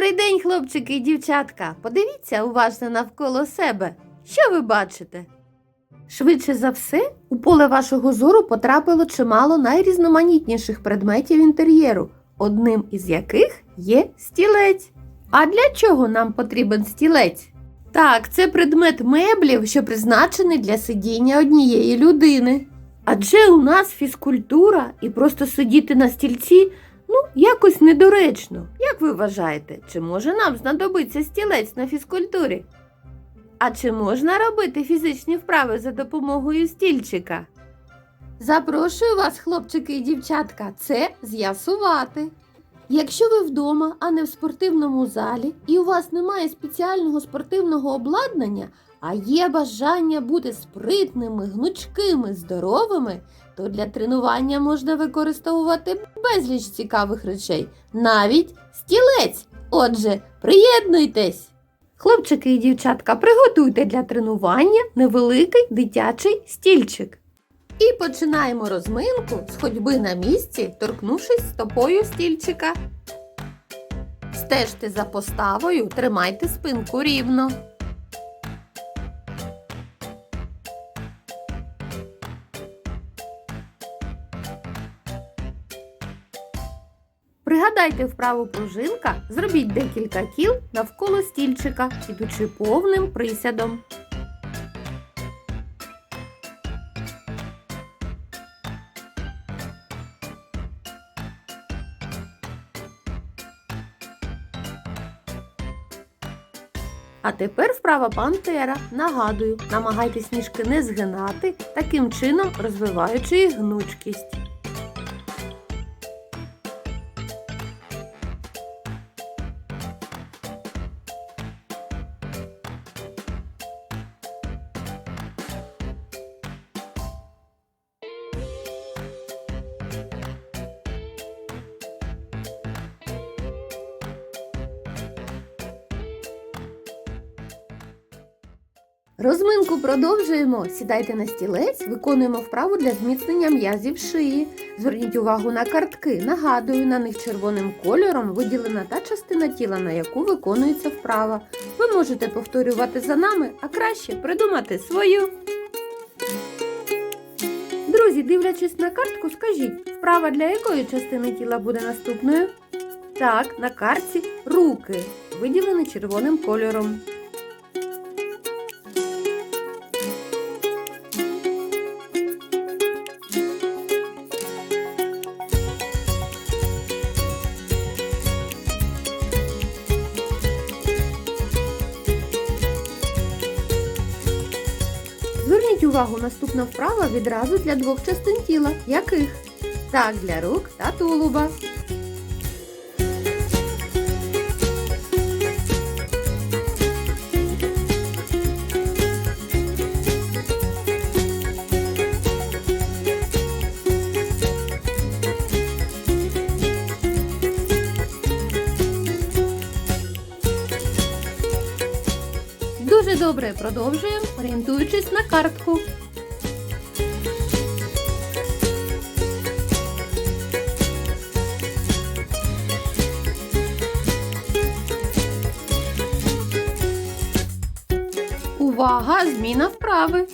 Добрий день, хлопчики і дівчатка. Подивіться уважно навколо себе. Що ви бачите? Швидше за все, у поле вашого зору потрапило чимало найрізноманітніших предметів інтер'єру, одним із яких є стілець. А для чого нам потрібен стілець? Так, це предмет меблів, що призначений для сидіння однієї людини. Адже у нас фізкультура і просто сидіти на стільці ну, якось недоречно. Як ви вважаєте, чи може нам знадобиться стілець на фізкультурі? А чи можна робити фізичні вправи за допомогою стільчика? Запрошую вас, хлопчики і дівчатка, це з'ясувати. Якщо ви вдома, а не в спортивному залі, і у вас немає спеціального спортивного обладнання, а є бажання бути спритними, гнучкими, здоровими, то для тренування можна використовувати безліч цікавих речей, навіть стілець. Отже, приєднуйтесь! Хлопчики і дівчатка, приготуйте для тренування невеликий дитячий стільчик. І починаємо розминку з ходьби на місці, торкнувшись стопою стільчика. Стежте за поставою, тримайте спинку рівно. Пригадайте вправу пружинка, зробіть декілька кіл навколо стільчика, ідучи повним присядом. А тепер вправа пантера. Нагадую, намагайтесь ніжки не згинати, таким чином розвиваючи їх гнучкість. Розминку продовжуємо. Сідайте на стілець, виконуємо вправу для зміцнення м'язів шиї. Зверніть увагу на картки. Нагадую, на них червоним кольором виділена та частина тіла, на яку виконується вправа. Ви можете повторювати за нами, а краще придумати свою. Друзі, дивлячись на картку, скажіть, вправа для якої частини тіла буде наступною? Так, на картці руки, виділені червоним кольором. Зверніть увагу, наступна вправа відразу для двох частин тіла. Яких? Так, для рук та тулуба. Добре продовжуємо, орієнтуючись на картку. Увага! Зміна вправи.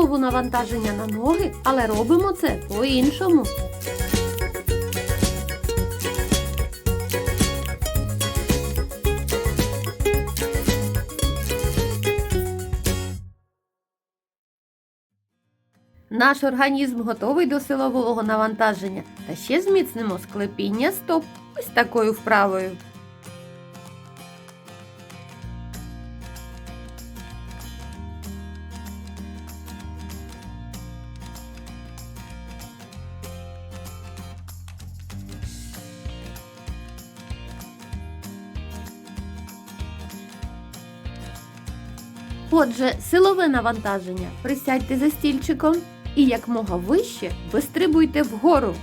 Знову навантаження на ноги, але робимо це по-іншому. Наш організм готовий до силового навантаження та ще зміцнимо склепіння стоп ось такою вправою. Отже, силове навантаження. Присядьте за стільчиком і якмога вище вистрибуйте вгору.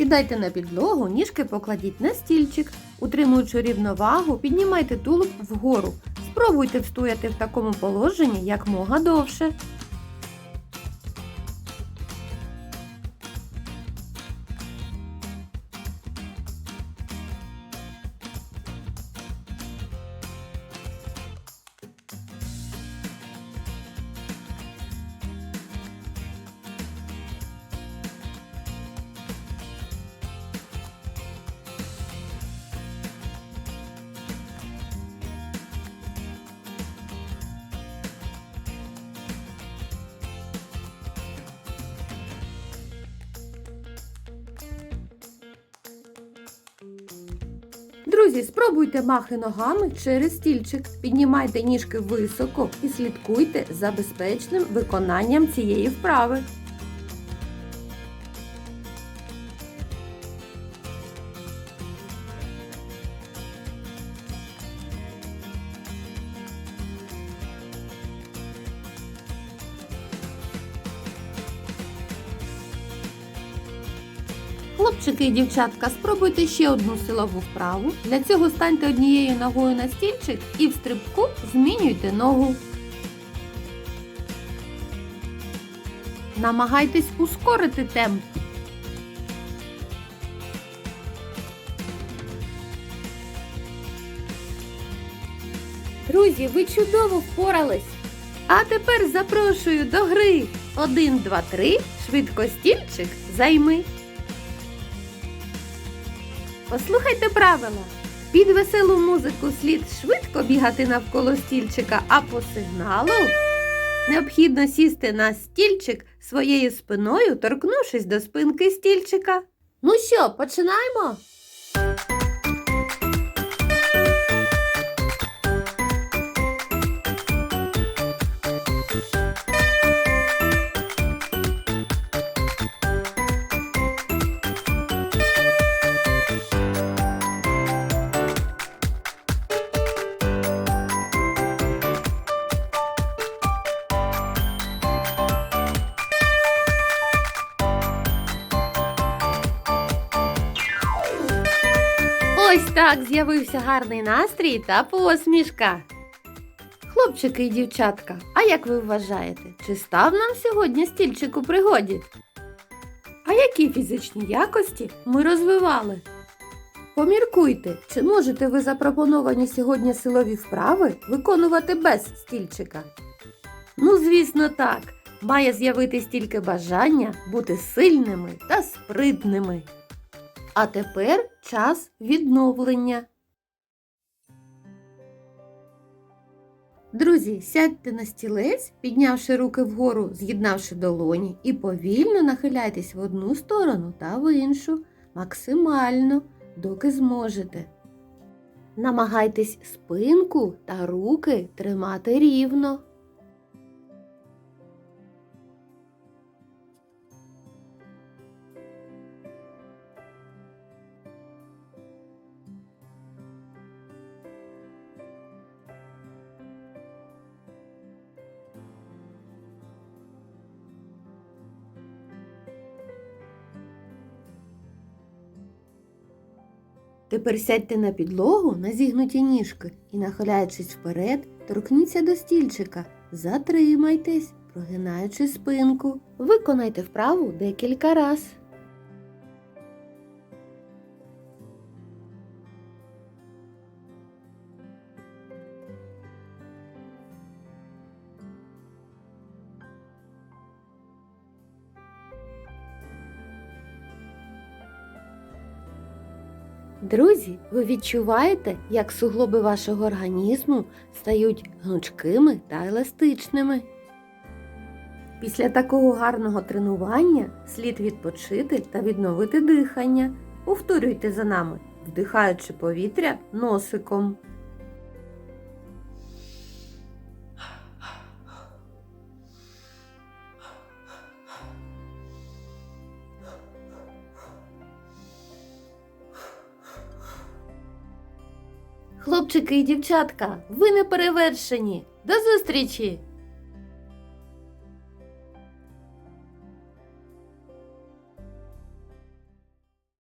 Сідайте на підлогу, ніжки покладіть на стільчик. Утримуючи рівновагу, піднімайте тулуб вгору. Спробуйте встояти в такому положенні як мога довше. Друзі, спробуйте махи ногами через стільчик. Піднімайте ніжки високо і слідкуйте за безпечним виконанням цієї вправи. Хлопчики і дівчатка, спробуйте ще одну силову вправу. Для цього станьте однією ногою на стільчик і в стрибку змінюйте ногу. Намагайтесь ускорити темп. Друзі, ви чудово впорались. А тепер запрошую до гри. Один, два, три. Швидко стільчик займи. Послухайте правила. Під веселу музику слід швидко бігати навколо стільчика, а по сигналу необхідно сісти на стільчик своєю спиною, торкнувшись до спинки стільчика. Ну що, починаємо? Так з'явився гарний настрій та посмішка. Хлопчики і дівчатка, а як ви вважаєте, чи став нам сьогодні стільчик у пригоді? А які фізичні якості ми розвивали? Поміркуйте, чи можете ви запропоновані сьогодні силові вправи виконувати без стільчика? Ну, звісно, так. Має з'явитись тільки бажання бути сильними та спритними. А тепер час відновлення. Друзі, сядьте на стілець, піднявши руки вгору, з'єднавши долоні, і повільно нахиляйтесь в одну сторону та в іншу, максимально, доки зможете. Намагайтесь спинку та руки тримати рівно. Тепер сядьте на підлогу на зігнуті ніжки і, нахиляючись вперед, торкніться до стільчика. Затримайтесь, прогинаючи спинку. Виконайте вправу декілька раз. Друзі, ви відчуваєте, як суглоби вашого організму стають гнучкими та еластичними. Після такого гарного тренування слід відпочити та відновити дихання. Повторюйте за нами, вдихаючи повітря носиком. Хлопчики і дівчатка, ви не перевершені. До зустрічі!